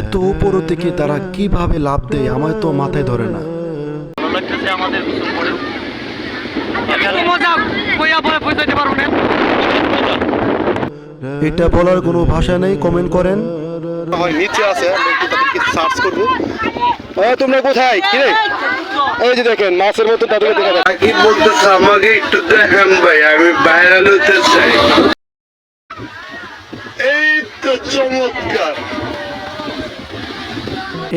এত উপর থেকে তারা কীভাবে লাভ দেয় আমার তো মাথায় ধরে না। আমাদের এটা বলার কোনো ভাষা নেই কমেন্ট করেন। হয় নিচে আছে তাদেরকে সার্চ করব। তোমরা কোথায়? কি রে? এই যে দেখেন মাছের মতো তাদেরকে দেখা যায় কি বলতেছে আমাকে একটু দেখান ভাই আমি ভাইরাল হতে চাই। এই তো চমৎকার।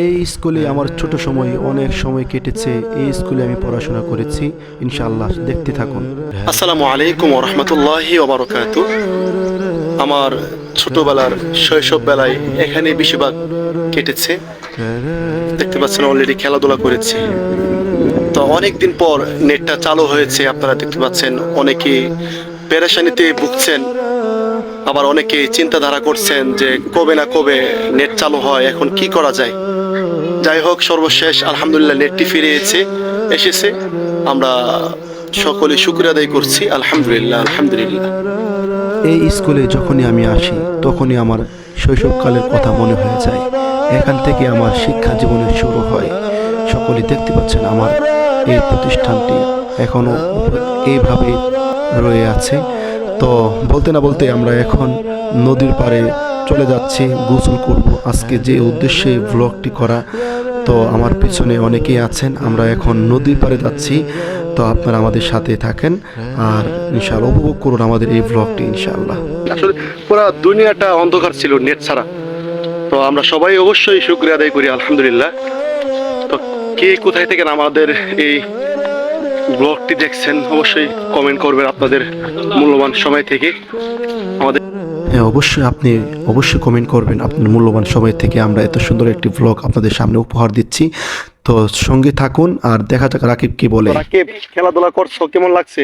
এই স্কুলে আমার ছোট সময় অনেক সময় কেটেছে। এই স্কুলে আমি পড়াশোনা করেছি। ইনশাআল্লাহ দেখতে থাকুন। আসসালামু আলাইকুম রহমতুল্লাহি ওবরকাত আমার ছোটবেলার শৈশব বেলায় এখানে বেশিরভাগ কেটেছে। দেখতে পাচ্ছেন অলরেডি খেলাধুলা করেছি। তো অনেক দিন পর নেটটা চালু হয়েছে। আপনারা দেখতে পাচ্ছেন, অনেকে পেরেশানিতে ভুগছেন, আবার অনেকে চিন্তাধারা করছেন যে কবে না কবে নেট চালু হয়, এখন কি করা যায়? যাই হোক, সর্বশেষ আলহামদুলিল্লাহ নেটটি ফিরে এসেছে। এসেছে আমরা সকলে শুক্রিয়া আদায় করছি। আলহামদুলিল্লাহ আলহামদুলিল্লাহ। এই স্কুলে যখনই আমি আসি, তখনই আমার শৈশবকালের কথা মনে হয়ে যায়। এখান থেকে আমার শিক্ষা জীবনের শুরু হয়। সকলে দেখতে পাচ্ছেন আমার এই প্রতিষ্ঠানটি এখনও এইভাবে রয়ে আছে। তো বলতে না বলতে আমরা এখন নদীর পাড়ে চলে যাচ্ছি, গোসল করব। আজকে যে উদ্দেশ্যে ব্লগটি করা তো আমার পিছনে অনেকেই আছেন, আমরা এখন নদীর পাড়ে যাচ্ছি, তো আপনারা আমাদের সাথে থাকেন আর ইনশাআল্লাহ উপভোগ করুন আমাদের এই ব্লগটি ইনশাআল্লাহ। আসলে পুরো দুনিয়াটা অন্ধকার ছিল নেট ছাড়া। তো আমরা সবাই অবশ্যই শুক্রিয়া আদায় করি, আলহামদুলিল্লাহ। তো কে কোথায় থেকে আমাদের এই ব্লগটি দেখছেন, অবশ্যই কমেন্ট করবেন আপনাদের মূল্যবান সময় থেকে। আমাদের অবশ্যই আপনি অবশ্যই কমেন্ট করবেন। আপনার মূল্যবান সময় থেকে আমরা এত সুন্দর একটি ব্লগ আপনাদের সামনে উপহার দিচ্ছি। তো সঙ্গে থাকুন আর দেখা যাক রাকিব কি বলে। কে খেলাধুলা করছ? কেমন লাগছে?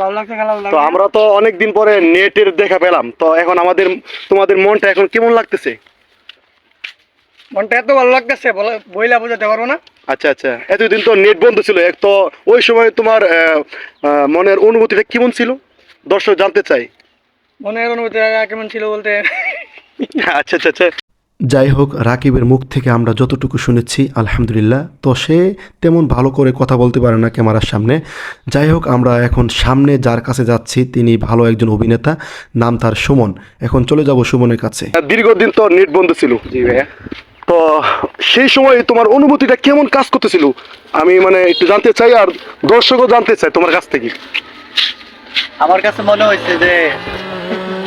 ভালো লাগছে খেলা তো আমরা তো অনেক দিন পরে নেটের দেখা পেলাম। তো এখন আমাদের তোমাদের মনটা এখন কেমন লাগতেছে? মনটা এত ভালো লাগতেছে বলে বইলা বুঝাতে পারব না। আচ্ছা আচ্ছা। এতদিন তো নেট বন্ধ ছিল। এক তো ওই সময় তোমার মনের অনুভূতিটা কেমন ছিল? দর্শক জানতে চাই। মনের অনুভূতি কেমন ছিল বলতে? আচ্ছা আচ্ছা আচ্ছা। যাই হোক রাকিবের মুখ থেকে আমরা যতটুকু শুনেছি আলহামদুলিল্লাহ। তো সে তেমন ভালো করে কথা বলতে পারে না ক্যামেরার সামনে। যাই হোক আমরা এখন সামনে যার কাছে যাচ্ছি তিনি ভালো একজন অভিনেতা নাম তার সুমন। এখন চলে যাব সুমনের কাছে। দীর্ঘদিন তো নেট বন্ধ ছিল। জি ভাইয়া। তো সেই সময় তোমার অনুভূতিটা কেমন কাজ করতেছিল? আমি মানে একটু জানতে চাই আর দর্শকও জানতে চাই তোমার কাছ থেকে। আমার কাছে মনে হয়েছে যে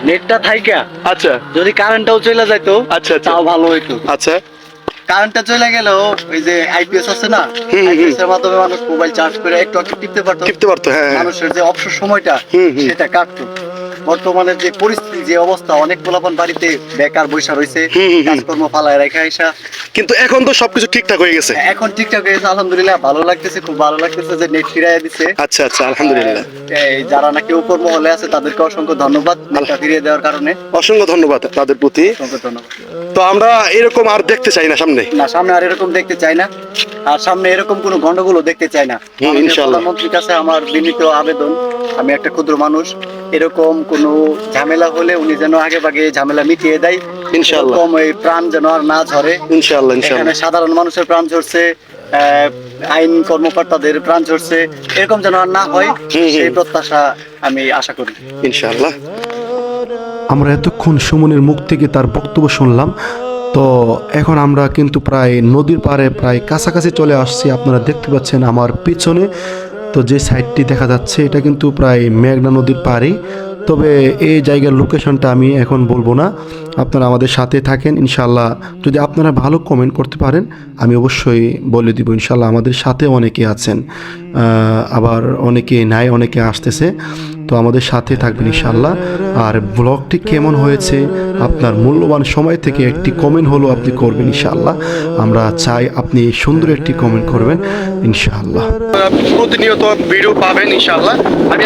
নেটটা থাইকা আচ্ছা যদি কারেন্টটাও চলে যাইতো আচ্ছা, আচ্ছা। তাও ভালো হইতো আচ্ছা কারেন্টটা চলে গেল ওই যে আইপিএস আছে না। আইপিএস এর মাধ্যমে মানুষ মোবাইল চার্জ করে একটু একটু টিপতে পারতো টিপতে পারতো হ্যাঁ হ্যাঁ। মানুষের যে অবসর সময়টা। সেটা কাটতো বর্তমানে যে পরিস্থিতি যে অবস্থা অনেক পোলাপান বাড়িতে বেকার বৈশা রয়েছে। কাজকর্ম ফালায় রেখে আইসা। কিন্তু এখন তো সবকিছু ঠিকঠাক হয়ে গেছে। এখন ঠিকঠাক হয়েছে আলহামদুলিল্লাহ ভালো লাগতেছে খুব ভালো লাগতেছে যে নেট ফিরাইয়া দিচ্ছে আচ্ছা আচ্ছা আলহামদুলিল্লাহ। এই যারা নাকি উপর মহলে আছে তাদেরকে অসংখ্য ধন্যবাদ নেটটা ফিরিয়ে দেওয়ার কারণে। অসংখ্য ধন্যবাদ তাদের প্রতি। তো আমরা এরকম আর দেখতে চাই না সামনে। না সামনে আর এরকম দেখতে চাই না। আর সামনে এরকম কোনো গন্ডগোলও দেখতে চাই না। ইনশাআল্লাহ। প্রধানমন্ত্রীর কাছে আমার বিনীত আবেদন আমি একটা ক্ষুদ্র মানুষ এরকম কোনো ঝামেলা হলে উনি যেন আগে ভাগে ঝামেলা মিটিয়ে দেয়। ইনশাআল্লাহ। এই প্রাণ যেন আর না ঝরে। ইনশাআল্লাহ এখানে সাধারণ মানুষের প্রাণ ঝরছে আহ, আইন কর্মকর্তাদের প্রাণ ঝরছে এরকম যেন আর না হয়। সেই প্রত্যাশা আমি আশা করি। ইনশাআল্লাহ। আমরা এতক্ষণ সুমনের মুখ থেকে তার বক্তব্য শুনলাম। তো এখন আমরা কিন্তু প্রায় নদীর পাড়ে প্রায় কাছাকাছি চলে আসছি। আপনারা দেখতে পাচ্ছেন আমার পিছনে। তো যে সাইডটি দেখা যাচ্ছে, এটা কিন্তু প্রায় মেঘনা নদীর পাড়ে তবে এই জায়গার লোকেশনটা আমি এখন বলব না। আপনারা আমাদের সাথে থাকেন ইনশাল্লাহ যদি আপনারা ভালো কমেন্ট করতে পারেন, আমি অবশ্যই বলে দিব ইনশাল্লাহ আমাদের সাথে অনেকে আছেন। আবার অনেকে নাই, অনেকে আসতেছে। তো আমাদের সাথে থাকবেন ইনশাল্লাহ আর ব্লগটি কেমন হয়েছে আপনার মূল্যবান সময় থেকে একটি কমেন্ট হলো আপনি করবেন ইনশাল্লাহ আমরা চাই আপনি সুন্দর একটি কমেন্ট করবেন ইনশাআল্লাহ। প্রতিনিয়ত ভিডিও পাবেন ইনশাআল্লাহ। আমি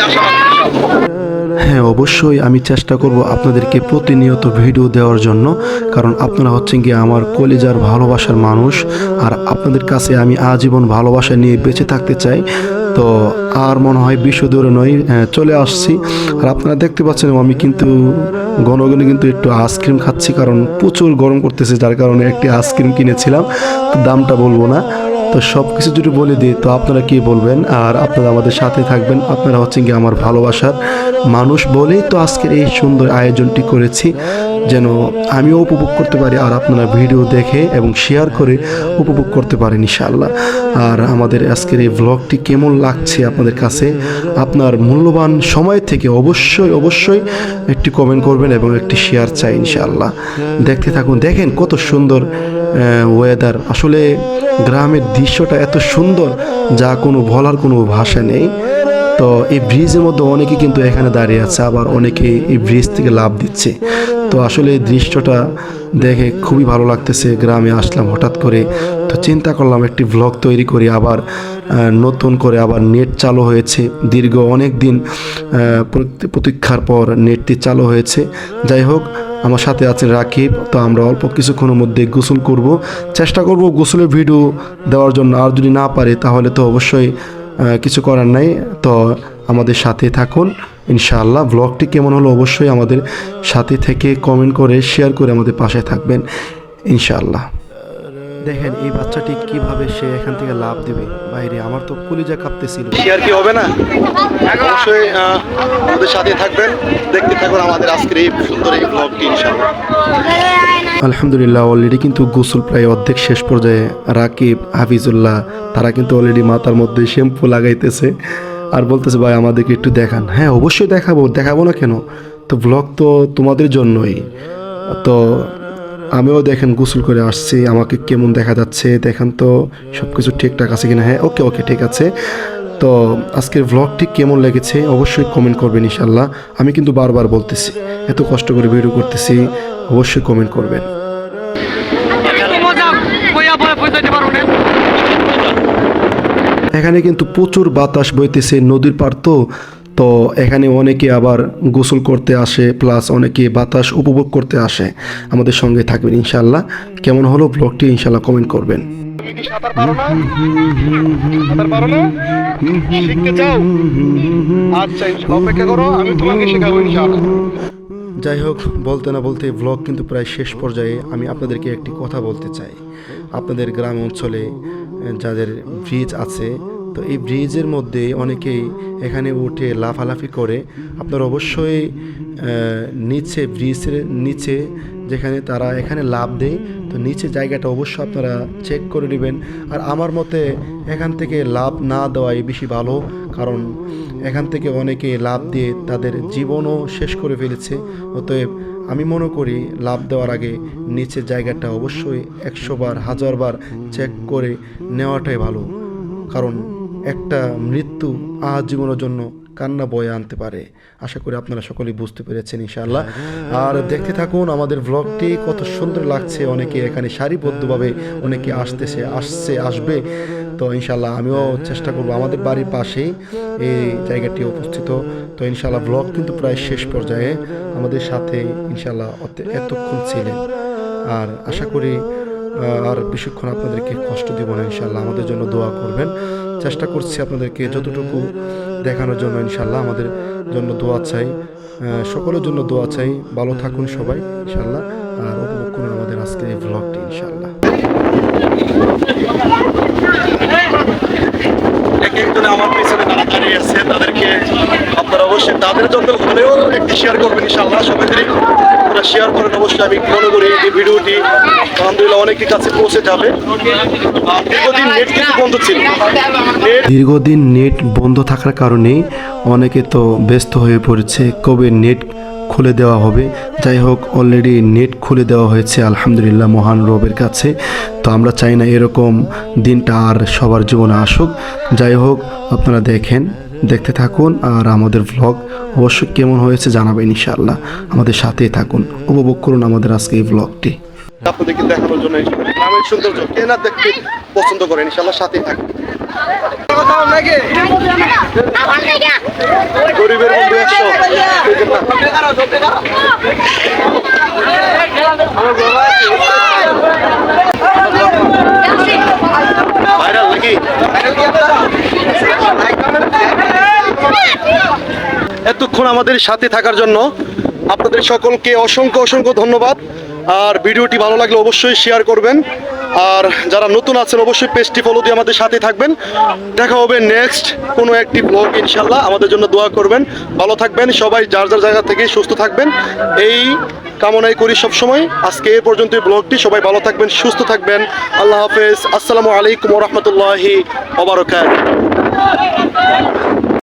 হ্যাঁ অবশ্যই আমি চেষ্টা করব আপনাদেরকে প্রতিনিয়ত ভিডিও দেওয়ার জন্য কারণ আপনারা হচ্ছেন কি আমার কলিজার ভালোবাসার মানুষ আর আপনাদের কাছে আমি আজীবন ভালোবাসা নিয়ে বেঁচে থাকতে চাই। তো আর মনে হয় বিশ্ব দূরে নয় চলে আসছি। আর আপনারা দেখতে পাচ্ছেন, আমি কিন্তু ঘন ঘন কিন্তু একটু আইসক্রিম খাচ্ছি, কারণ প্রচুর গরম করতেছে, যার কারণে একটি আইসক্রিম কিনেছিলাম। দামটা বলব না। তো সব কিছু যদি বলে দিই, তো আপনারা কি বলবেন? আর আপনারা আমাদের সাথে থাকবেন। আপনারা হচ্ছেন কি আমার ভালোবাসার মানুষ বলেই তো আজকের এই সুন্দর আয়োজনটি করেছি। যেন আমিও উপভোগ করতে পারি আর আপনারা ভিডিও দেখে এবং শেয়ার করে উপভোগ করতে পারেন ইনশাআল্লাহ। আর আমাদের আজকের এই ব্লগটি কেমন লাগছে আপনাদের কাছে? আপনার মূল্যবান সময় থেকে অবশ্যই অবশ্যই একটি কমেন্ট করবেন এবং একটি শেয়ার চাই ইনশাআল্লাহ। দেখতে থাকুন, দেখেন কত সুন্দর ওয়েদার আসলে গ্রামের দৃশ্যটা এত সুন্দর যা কোনো বলার কোনো ভাষা নেই। তো এই ব্রিজের মধ্যে অনেকে কিন্তু এখানে দাঁড়িয়ে আছে, আবার অনেকে এই ব্রিজ থেকে লাভ দিচ্ছে। তো আসলে এই দৃশ্যটা দেখে খুবই ভালো লাগতেছে। গ্রামে আসলাম হঠাৎ করে তো চিন্তা করলাম, একটি ব্লগ তৈরি করি, আবার নতুন করে আবার নেট চালু হয়েছে। দীর্ঘ অনেক দিন প্রতীক্ষার পর নেটটি চালু হয়েছে। যাই হোক, আমার সাথে আছেন রাকিব, তো আমরা অল্প কিছুক্ষণের মধ্যে গোসল করব। চেষ্টা করব গোসলের ভিডিও দেওয়ার জন্য। আর যদি না পারে, তাহলে তো অবশ্যই কিছু করার নাই। তো আমাদের সাথে থাকুন। ইনশাআল্লাহ ব্লগটি কেমন হলো অবশ্যই আমাদের সাথে থেকে কমেন্ট করে শেয়ার করে আমাদের পাশে থাকবেন। ইনশাআল্লাহ। দেখেন এই বাচ্চাটি কীভাবে সে এখান থেকে লাভ দেবে? বাইরে আমার তো কলিজা কাঁপতেছিল। শেয়ার কি হবে না? অবশ্যই আমাদের সাথে থাকবেন। দেখতে থাকুন আমাদের আজকের এই সুন্দর এই ব্লগটি ইনশাআল্লাহ। আলহামদুলিল্লাহ অলরেডি কিন্তু গোসল প্রায় অর্ধেক শেষ পর্যায়ে রাকিব হাফিজুল্লাহ তারা কিন্তু অলরেডি মাথার মধ্যে শ্যাম্পু লাগাইতেছে। আর বলতেছে ভাই আমাদেরকে একটু দেখান। হ্যাঁ অবশ্যই দেখাবো। দেখাবো না কেন? তো ব্লগ তো তোমাদের জন্যই। তো আমিও দেখেন গোসল করে আসছি, আমাকে কেমন দেখা যাচ্ছে, দেখেন তো সব কিছু ঠিকঠাক আছে কিনা। হ্যাঁ ওকে ওকে, ঠিক আছে। তো আজকের ব্লগটি কেমন লেগেছে অবশ্যই কমেন্ট করবেন ইনশাল্লাহ আমি কিন্তু বারবার বলতেছি, এত কষ্ট করে ভিডিও করতেছি, অবশ্যই কমেন্ট করবেন। এখানে কিন্তু প্রচুর বাতাস বইতেছে, নদীর পার তো। তো এখানে অনেকে আবার গোসল করতে আসে প্লাস অনেকে বাতাস উপভোগ করতে আসে। আমাদের সঙ্গে থাকবেন ইনশাল্লাহ কেমন হলো ব্লগটি ইনশাল্লাহ কমেন্ট করবেন। যাই হোক, বলতে না বলতে ব্লগ কিন্তু প্রায় শেষ পর্যায়ে আমি আপনাদেরকে একটি কথা বলতে চাই। আপনাদের গ্রাম অঞ্চলে, যাদের ব্রিজ আছে তো এই ব্রিজের মধ্যে অনেকেই এখানে উঠে লাফালাফি করে। আপনার অবশ্যই নিচে, ব্রিজের নিচে যেখানে তারা এখানে লাভ দেয়, তো নিচে জায়গাটা অবশ্যই আপনারা চেক করে নেবেন। আর আমার মতে এখান থেকে লাভ না দেওয়াই বেশি ভালো, কারণ এখান থেকে অনেকে লাভ দিয়ে তাদের জীবনও শেষ করে ফেলেছে। অতএব আমি মনে করি লাভ দেওয়ার আগে নিচের জায়গাটা অবশ্যই একশো বার, হাজার বার চেক করে নেওয়াটাই ভালো। কারণ একটা মৃত্যু আজীবনের জন্য কান্না বয়ে আনতে পারে। আশা করি আপনারা সকলেই বুঝতে পেরেছেন ইনশাআল্লাহ। আর দেখতে থাকুন আমাদের ব্লগটি কত সুন্দর লাগছে। অনেকে এখানে সারিবদ্ধভাবে অনেকে আসতেছে, আসছে, আসবে। তো ইনশাল্লাহ আমিও চেষ্টা করব আমাদের বাড়ির পাশেই এই জায়গাটি উপস্থিত তো ইনশাল্লাহ ব্লগ কিন্তু প্রায় শেষ পর্যায়ে আমাদের সাথে ইনশাল্লাহ এতক্ষণ ছিলেন। আর আশা করি আর বেশিক্ষণ আপনাদেরকে কষ্ট দিব না ইনশাল্লাহ আমাদের জন্য দোয়া করবেন। চেষ্টা করছি আপনাদেরকে যতটুকু দেখানোর জন্য ইনশাল্লাহ আমাদের জন্য দোয়া চাই। সকলের জন্য দোয়া চাই। ভালো থাকুন সবাই ইনশাল্লাহ আর উপভোগ করুন আমাদের আজকের এই ব্লগটি ইনশাল্লাহ এক একজনে আমার পিছনে তারা আছে তাদেরকে আপনারা অবশ্যই তাদের জন্য হলেও একটি শেয়ার করবেন ইনশাল্লাহ সবাই আপনারা শেয়ার করেন, অবশ্যই আমি মনে করি এই ভিডিওটি, আলহামদুলিল্লাহ অনেকের কাছে পৌঁছে যাবে। দীর্ঘদিন নেট কিন্তু বন্ধ ছিল। দীর্ঘদিন নেট বন্ধ থাকার কারণে অনেকে তো ব্যস্ত হয়ে পড়েছে, কবে নেট খুলে দেওয়া হবে। যাই হোক অলরেডি নেট খুলে দেওয়া হয়েছে, আলহামদুলিল্লাহ, মহান রবের কাছে। তো আমরা চাই না এরকম দিনটা আর সবার জীবনে আসুক। যাই হোক, আপনারা দেখেন, দেখতে থাকুন আর আমাদের ভ্লগ অবশ্যই কেমন হয়েছে জানাবেন ইনশাআল্লাহ। আমাদের সাথেই থাকুন, উপভোগ করুন আমাদের আজকে এই ভ্লগটি আপনাদেরকে দেখানোর জন্য গ্রামের সৌন্দর্য কে না দেখতে পছন্দ করেন, ইনশাআল্লাহ সাথেই থাকুন। নাকি? গরিবের একশো। এতক্ষণ আমাদের সাথে থাকার জন্য আপনাদের সকলকে অসংখ্য অসংখ্য ধন্যবাদ। আর ভিডিওটি ভালো লাগলে অবশ্যই শেয়ার করবেন। আর যারা নতুন আছেন, অবশ্যই পেজটি ফলো দিয়ে আমাদের সাথে থাকবেন। দেখা হবে নেক্সট কোনো একটি ব্লগ ইনশাল্লাহ আমাদের জন্য দোয়া করবেন। ভালো থাকবেন। সবাই যার যার জায়গা থেকে সুস্থ থাকবেন। এই কামনাই করি সব সময় আজকে এ পর্যন্ত ব্লগটি সবাই ভালো থাকবেন, সুস্থ থাকবেন। আল্লাহ হাফেজ। আসসালামু আলাইকুম রহমতুল্লাহি ওবরাকাত